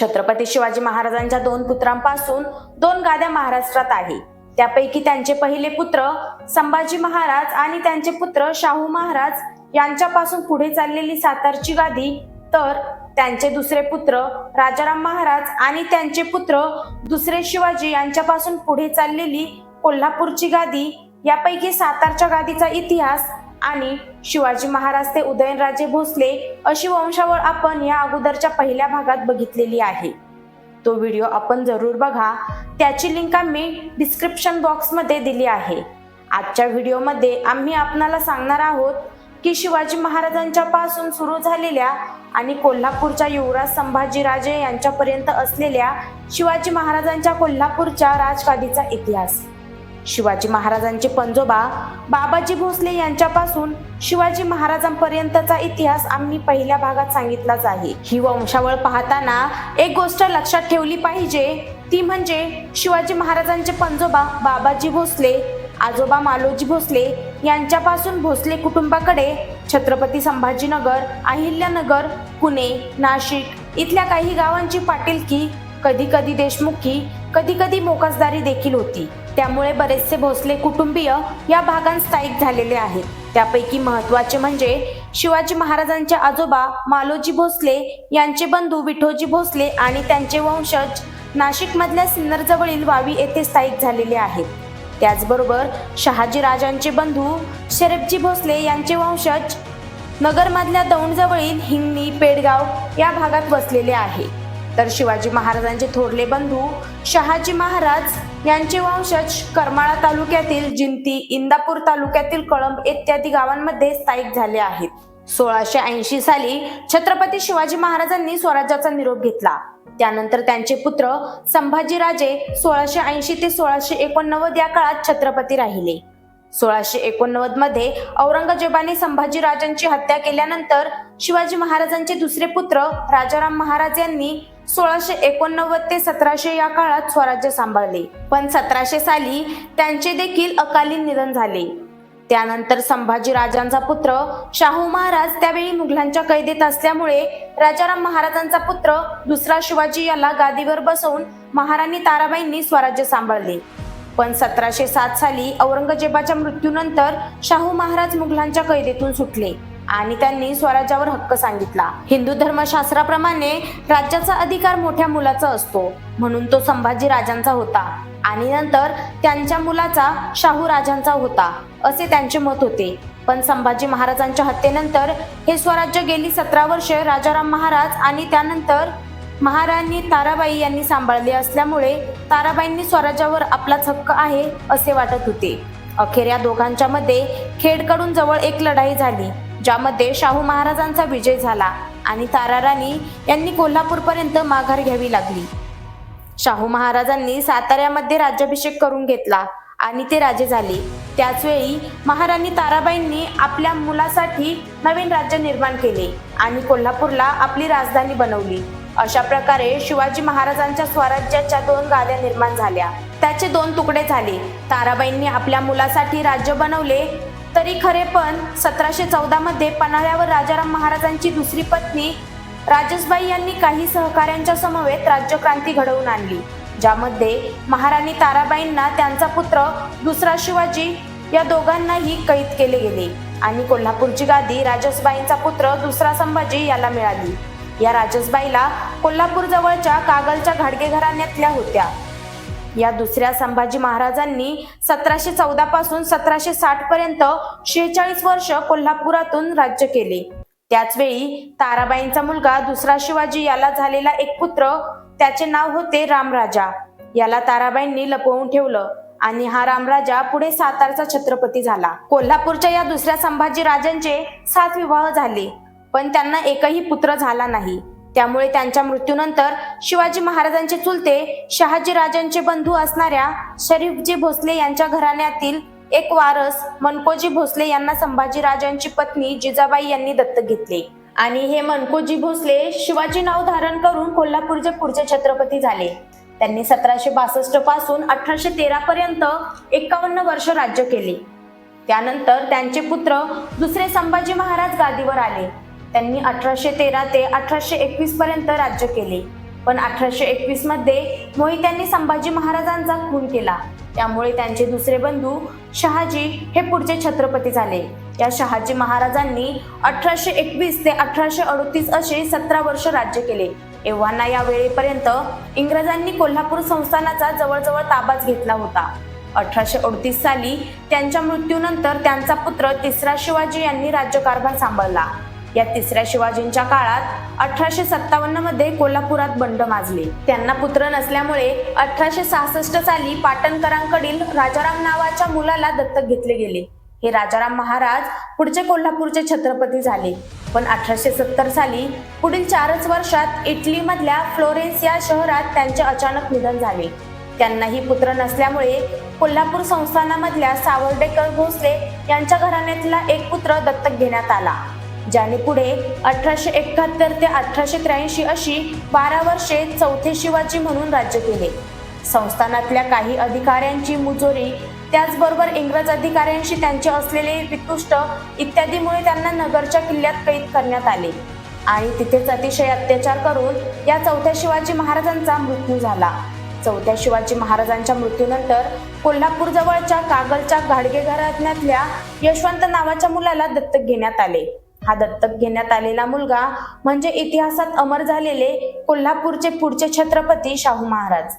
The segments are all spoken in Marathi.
छत्रपती शिवाजी महाराजांच्या दोन पुत्रांपासून दोन गाद्या महाराष्ट्रात आहे. त्यापैकी त्यांचे पहिले पुत्र संभाजी महाराज आणि त्यांचे पुत्र शाहू महाराज यांच्यापासून पुढे चाललेली सातारची गादी तर त्यांचे दुसरे पुत्र राजाराम महाराज आणि त्यांचे पुत्र दुसरे शिवाजी यांच्यापासून पुढे चाललेली कोल्हापूरची गादी यापैकी सातारच्या गादीचा इतिहास आणि शिवाजी महाराज ते उदयनराजे भोसले अशी वंशावळ आपण या अगोदरच्या पहिल्या भागात बघितलेली आहे. तो व्हिडिओ आपण जरूर बघा. त्याची लिंक आम्ही डिस्क्रिप्शन बॉक्समध्ये दिली आहे. आजच्या व्हिडिओमध्ये आम्ही आपणाला सांगणार आहोत की शिवाजी महाराजांच्या पासून सुरू झालेल्या आणि कोल्हापूरच्या युवराज संभाजीराजे यांच्यापर्यंत असलेल्या शिवाजी महाराजांच्या कोल्हापूरच्या राजगादीचा इतिहास. शिवाजी महाराजांचे पंजोबा बाबाजी भोसले यांच्यापासून शिवाजी महाराजांपर्यंतचा इतिहास आम्ही पहिल्या भागात सांगितलाच आहे. ही वंशावळ पाहताना एक गोष्ट लक्षात ठेवली पाहिजे ती म्हणजे शिवाजी महाराजांचे पंजोबा बाबाजी भोसले आजोबा मालोजी भोसले यांच्यापासून भोसले कुटुंबाकडे छत्रपती संभाजीनगर अहिल्यानगर पुणे नाशिक इथल्या काही गावांची पाटीलकी कधी कधी देशमुखी कधी कधी मोकासदारी देखील होती. त्यामुळे बरेचसे भोसले कुटुंबीय या भागात स्थायिक झालेले आहेत. त्यापैकी महत्त्वाचे म्हणजे शिवाजी महाराजांचे आजोबा मालोजी भोसले यांचे बंधू विठोजी भोसले आणि त्यांचे वंशज नाशिक मधल्या सिन्नरजवळील वावी येथे स्थायिक झालेले आहेत. त्याचबरोबर शहाजी राजांचे बंधू शरफजी भोसले यांचे वंशज नगरमधल्या दौंडजवळील हिंगणी पेडगाव या भागात वसलेले आहे. तर शिवाजी महाराजांचे थोरले बंधू शहाजी महाराज यांचे वंशज करमाळा तालुक्यातील जिंती इंदापूर तालुक्यातील कळंब इत्यादी गावांमध्ये स्थायिक झाले आहेत. सोळाशे ऐंशी साली छत्रपती शिवाजी महाराजांनी स्वराज्याचा निरोप घेतला. त्यानंतर त्यांचे पुत्र संभाजीराजे सोळाशे ऐंशी ते सोळाशे एकोणनव्वद या काळात छत्रपती राहिले. सोळाशे एकोणनव्वदमध्ये औरंगजेबाने संभाजीराजांची हत्या केल्यानंतर शिवाजी महाराजांचे दुसरे पुत्र राजाराम महाराज यांनी सोळाशे एकोणनव्वद ते सतराशे या काळात स्वराज्य सांभाळले. पण सतराशे साली त्यांचे देखील अकाली निधन झाले. त्यानंतर संभाजी राजांचा पुत्र शाहू महाराज त्यावेळी मुघलांच्या कैदेत असल्यामुळे राजाराम महाराजांचा पुत्र दुसरा शिवाजी याला गादीवर बसवून महाराणी ताराबाईंनी स्वराज्य सांभाळले. पण सतराशे सात साली औरंगजेबाच्या मृत्यूनंतर शाहू महाराज मुघलांच्या कैदेतून सुटले. आणि त्यांनी स्वराज्यावर हक्क सांगितला. हिंदू धर्मशास्त्राप्रमाणे राज्याचा अधिकार मोठ्या मुलाचा असतो. म्हणून तो संभाजी राजांचा होता. आणि नंतर त्यांच्या मुलाचा शाहू राजांचा होता असे त्यांचे मत होते. पण संभाजी महाराजांच्या हत्येनंतर हे स्वराज्य गेली सतरा वर्षे राजाराम महाराज आणि त्यानंतर महाराणी ताराबाई यांनी सांभाळले असल्यामुळे ताराबाईंनी स्वराज्यावर आपलाच हक्क आहे असे वाटत होते. अखेर या दोघांच्या मध्ये खेडकडून जवळ एक लढाई झाली. ज्यामध्ये शाहू महाराजांचा विजय झाला आणि ताराराणी यांनी कोल्हापूरपर्यंत माघार घ्यावी लागली. शाहू महाराजांनी साताऱ्यामध्ये राज्याभिषेक करून घेतला आणि ते राजे झाले. त्याच वेळी महाराणी ताराबाईंनी आपल्या मुलासाठी नवीन राज्य निर्माण केले आणि कोल्हापूरला आपली राजधानी बनवली. अशा प्रकारे शिवाजी महाराजांच्या स्वराज्याच्या दोन गाद्या निर्माण झाल्या. त्याचे दोन तुकडे झाले. ताराबाईंनी आपल्या मुलासाठी राज्य बनवले तरी खरे पण सतराशे चौदा मध्ये पन्हाळ्यावर राजाराम महाराजांची दुसरी पत्नी राजसबाई यांनी काही सहकाऱ्यांच्या समवेत राज्यक्रांती घडवून आणली ज्यामध्ये महाराणी ताराबाईंना त्यांचा पुत्र दुसरा शिवाजी या दोघांनाही कैद केले गेले आणि कोल्हापूरची गादी राजसबाईंचा पुत्र दुसरा संभाजी याला मिळाली. या राजसबाईला कोल्हापूर जवळच्या कागलच्या घाडगे घराण्यातल्या होत्या. या दुसऱ्या संभाजी महाराजांनी सतराशे चौदा पासून सतराशे साठ पर्यंत शेहेचाळीस वर्ष कोल्हापुरातून राज्य केले. त्याचवेळी ताराबाईंचा मुलगा दुसरा शिवाजी याला झालेला एक पुत्र त्याचे नाव होते रामराजा. याला ताराबाईंनी लपवून ठेवलं आणि हा रामराजा पुढे सातारचा छत्रपती झाला. कोल्हापूरच्या या दुसऱ्या संभाजी राजांचे सात विवाह झाले पण त्यांना एकही पुत्र झाला नाही. त्यामुळे त्यांच्या मृत्यूनंतर शिवाजी महाराजांचे चुलते शहाजी राजांचे बंधू असणाऱ्या शरीफजी भोसले यांच्या घराण्यातील एक वारस मनकोजी भोसले यांना संभाजी राजांची पत्नी जिजाबाई यांनी दत्तक घेतले. आणि हे मनकोजी भोसले शिवाजी नाव धारण करून कोल्हापूरचे पुढचे छत्रपती झाले. त्यांनी सतराशे बासष्टपासून अठराशे तेरा पर्यंत एकावन्न वर्ष राज्य केले. त्यानंतर त्यांचे पुत्र दुसरे संभाजी महाराज गादीवर आले. त्यांनी अठराशे तेरा ते अठराशे एकवीस पर्यंत राज्य केले. पण अठराशे एकवीसमध्ये मोहित्यांनी संभाजी महाराजांचा खून केला. त्यामुळे त्यांचे दुसरे बंधू शहाजी हे पुढचे छत्रपती झाले. या शहाजी महाराजांनी अठराशे एकवीस ते अठराशे अडतीस असे सतरा वर्ष राज्य केले. एव्हाना या वेळेपर्यंत इंग्रजांनी कोल्हापूर संस्थानाचा जवळजवळ ताबाच घेतला होता. अठराशे अडतीस साली त्यांच्या मृत्यूनंतर त्यांचा पुत्र तिसरा शिवाजी यांनी राज्यकारभार सांभाळला. या तिसऱ्या शिवाजींच्या काळात अठराशे सत्तावन्नमध्ये कोल्हापुरात बंड माजले. त्यांना पुत्र नसल्यामुळे अठराशे सहासष्ट साली पाटणकरांकडील राजाराम नावाच्या मुलाला दत्तक घेतले गेले. हे राजाराम महाराज पुढचे कोल्हापूरचे छत्रपती झाले. पण अठराशे सत्तर साली पुढील चारच वर्षात इटलीमधल्या फ्लोरेन्स या शहरात त्यांचे अचानक निधन झाले. त्यांनाही पुत्र नसल्यामुळे कोल्हापूर संस्थानामधल्या सावर्डेकर भोसले यांच्या घराण्यातला एक पुत्र दत्तक घेण्यात आला. ज्याने पुढे अठराशे एकाहत्तर ते अठराशे त्र्याऐंशी अशी बारा वर्षे चौथे शिवाजी म्हणून राज्य केले. संस्थानातल्या काही अधिकाऱ्यांची मुजोरी त्याचबरोबर इंग्रज अधिकाऱ्यांशी त्यांचे असलेले वितुष्ट इत्यादीमुळे त्यांना नगरच्या किल्ल्यात कैद करण्यात आले. आणि तिथेच अतिशय अत्याचार करून या चौथ्या शिवाजी महाराजांचा मृत्यू झाला. चौथ्या शिवाजी महाराजांच्या मृत्यूनंतर कोल्हापूरजवळच्या कागलच्या गाडगे घराण्यातल्या यशवंत नावाच्या मुलाला दत्तक घेण्यात आले. हा दत्तक घेण्यात आलेला मुलगा म्हणजे इतिहासात अमर झालेले कोल्हापूरचे पुढचे छत्रपती शाहू महाराज.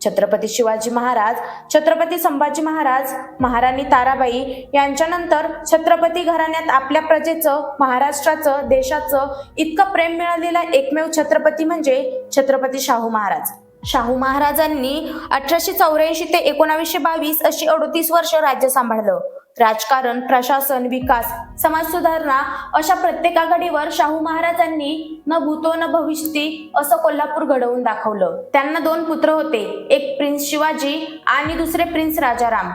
छत्रपती शिवाजी महाराज छत्रपती संभाजी महाराज महाराणी ताराबाई यांच्यानंतर छत्रपती घराण्यात आपल्या प्रजेचं महाराष्ट्राचं देशाचं इतकं प्रेम मिळालेला एकमेव छत्रपती म्हणजे छत्रपती शाहू महाराज. शाहू महाराजांनी अठराशे चौऱ्याऐंशी ते एकोणावीसशे बावीस अशी अडतीस वर्ष राज्य सांभाळलं. राजकारण प्रशासन विकास समाज सुधारणा अशा प्रत्येक आघाडीवर शाहू महाराजांनी न भूतो न भविष्यती असं कोल्हापूर घडवून दाखवलं. त्यांना दोन पुत्र होते. एक प्रिन्स शिवाजी आणि दुसरे प्रिन्स राजाराम.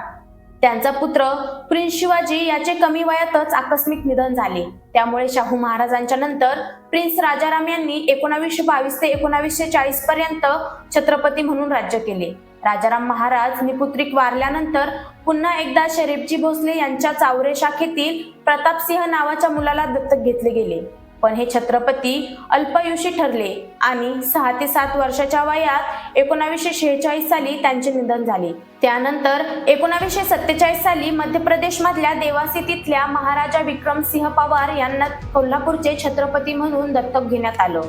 त्यांचा पुत्र प्रिन्स शिवाजी याचे कमी वयातच आकस्मिक निधन झाले. त्यामुळे शाहू महाराजांच्या नंतर प्रिन्स राजाराम यांनी एकोणावीसशे बावीस ते एकोणावीसशे चाळीस पर्यंत छत्रपती म्हणून राज्य केले. राजाराम महाराज निपुत्रिक वारल्यानंतर पुन्हा एकदा शरीफजी भोसले यांच्या चावरे शाखेतील प्रतापसिंह नावाच्या मुलाला दत्तक घेतले गेले. पण हे छत्रपती अल्पयुषी ठरले आणि सहा ते सात वर्षाच्या वयात एकोणावीसशे शेहेचाळीस साली त्यांचे निधन झाले. त्यानंतर एकोणावीसशे सत्तेचाळीस साली मध्य प्रदेश मधल्या देवासी तिथल्या महाराजा विक्रमसिंह पवार यांना कोल्हापूरचे छत्रपती म्हणून दत्तक घेण्यात आलं.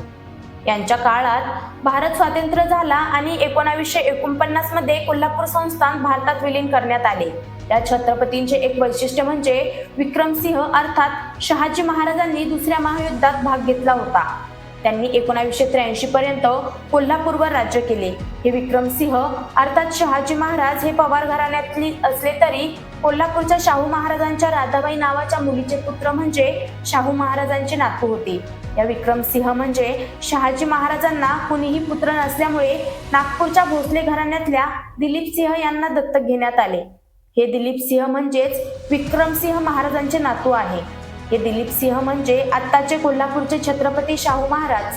यांच्या काळात भारत स्वातंत्र्य झाला आणि एकोणावीसशे एकोणपन्नासमध्ये कोल्हापूर संस्थान भारतात विलीन करण्यात आले. या छत्रपतींचे एक वैशिष्ट्य म्हणजे विक्रमसिंह अर्थात शहाजी महाराजांनी दुसऱ्या महायुद्धात भाग घेतला होता. त्यांनी एकोणावीसशे त्र्याऐंशी पर्यंत कोल्हापूरवर राज्य केले. हे विक्रमसिंह अर्थात शहाजी महाराज हे पवार घराण्यातली असले तरी कोल्हापूरच्या शाहू महाराजांच्या राधाबाई नावाच्या मुलीचे पुत्र म्हणजे शाहू महाराजांचे नातू होते. या विक्रमसिंह म्हणजे शहाजी महाराजांना कुणीही पुत्र नसल्यामुळे नागपूरच्या भोसले घराण्यातल्या दिलीप सिंह यांना दत्तक घेण्यात आले. हे दिलीप सिंह म्हणजेच विक्रमसिंह महाराजांचे नातू आहे. हे दिलीप सिंह म्हणजे आत्ताचे कोल्हापूरचे छत्रपती शाहू महाराज.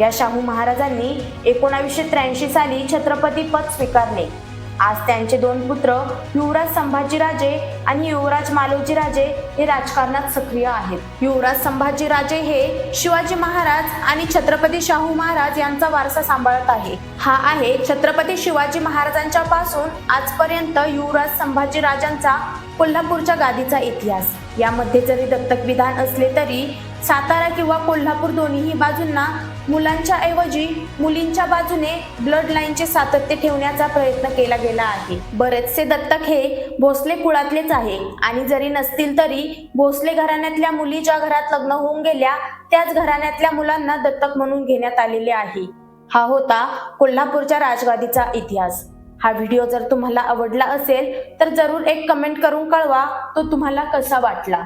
या शाहू महाराजांनी एकोणावीसशे त्र्याऐंशी साली छत्रपती पद स्वीकारले. आज त्यांचे दोन पुत्र युवराज संभाजीराजे आणि युवराज मालोजीराजे हे राजकारणात सक्रिय आहेत. युवराज संभाजीराजे हे शिवाजी महाराज आणि छत्रपती शाहू महाराज यांचा वारसा सांभाळत आहे. हा आहे छत्रपती शिवाजी महाराजांच्या पासून आजपर्यंत युवराज संभाजीराजांचा कोल्हापूरच्या गादीचा इतिहास. यामध्ये जरी दत्तक विधान असले तरी सातारा किंवा कोल्हापूर दोन्ही बाजूंना मुलांच्या ऐवजी मुलींच्या बाजूने ब्लड लाईनचे सातत्य ठेवण्याचा प्रयत्न केला गेला आहे. बरेचसे दत्तक हे भोसले कुळातलेच आहे आणि जरी नसतील तरी भोसले घराण्यातल्या मुली ज्या घरात लग्न होऊन गेल्या त्याच घराण्यातल्या मुलांना दत्तक म्हणून घेण्यात आलेले आहे. हा होता कोल्हापूरच्या राजवादीचा इतिहास. हा व्हिडिओ जर तुम्हाला आवडला असेल तर जरूर एक कमेंट करून कळवा तो तुम्हाला कसा वाटला?